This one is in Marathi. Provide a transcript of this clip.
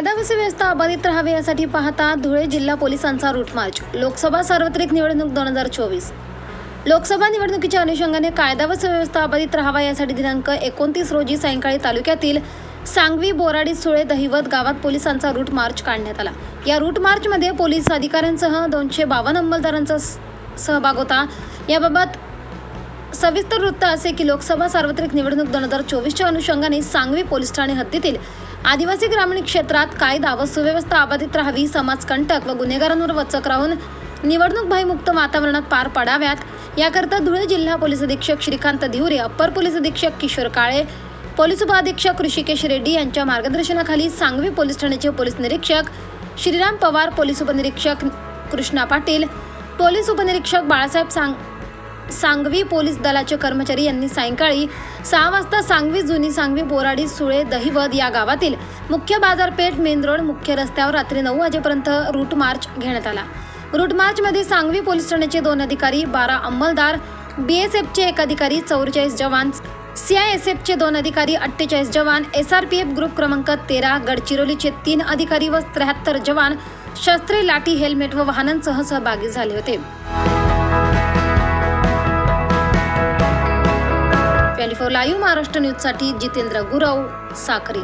कायदा व सुव्यवस्था अबाधित राहावी यासाठी पाहता धुळे जिल्हा पोलिसांचा रूट मार्च लोकसभा सार्वत्रिक निवडणूक दोन हजार चोवीस. लोकसभा निवडणुकीच्या अनुषंगाने कायदा व सुव्यवस्था अबाधित राहावा यासाठी दिनांक एकोणतीस रोजी सायंकाळी तालुक्यातील सांगवी बोराडी सुळे दहिवत गावात पोलिसांचा रूट मार्च काढण्यात आला. या रूट मार्चमध्ये पोलीस अधिकाऱ्यांसह दोनशे बावन्न अंमलदारांचा स- सहभाग होता. याबाबत सविस्तर वृत्त असे की लोकसभा सार्वत्रिक निवडणूक दोन हजार चोवीसच्या अनुषंगाने सांगवी पोलीस ठाणे हद्दीतील आदिवासी ग्रामीण क्षेत्रात कायदा व सुव्यवस्था अबाधित राहावी समाजकंटक व गुन्हेगारांवर वचक राहून निवडणूक भयमुक्त वातावरणात पार पाडाव्यात. याकरता धुळे जिल्हा पोलीस अधीक्षक श्रीकांत धिवरे अप्पर पोलीस अधीक्षक किशोर काळे पोलीस उपाधीक्षक ऋषिकेश रेड्डी यांच्या मार्गदर्शनाखाली सांगवी पोलीस ठाण्याचे पोलीस निरीक्षक श्रीराम पवार पोलीस उपनिरीक्षक कृष्णा पाटील पोलीस उपनिरीक्षक बाळासाहेब सांग सांगवी पोलीस दलाचे कर्मचारी यांनी सायंकाळी सहा वाजता सांगवी जुनी सांगवी बोराडी सुळे दहिवद या गावातील मुख्य बाजारपेठ मेन रोड मुख्य रस्त्यावर रात्री नऊ वाजेपर्यंत रूट मार्च घेण्यात आला. रूट मार्चमध्ये सांगवी पोलीस ठाण्याचे दोन अधिकारी बारा अंमलदार बीएसएफचे एक अधिकारी चौवेचाळीस जवान सीआयएसएफचे दोन अधिकारी अठ्ठेचाळीस जवान एसआरपीएफ ग्रुप क्रमांक तेरा गडचिरोलीचे तीन अधिकारी व त्र्याहत्तर जवान शस्त्रे लाठी हेल्मेट व वाहनांसह सहभागी झाले होते. ट्वेंटी फोर लाईव्ह महाराष्ट्र न्यूजसाठी जितेंद्र गुरव साखरी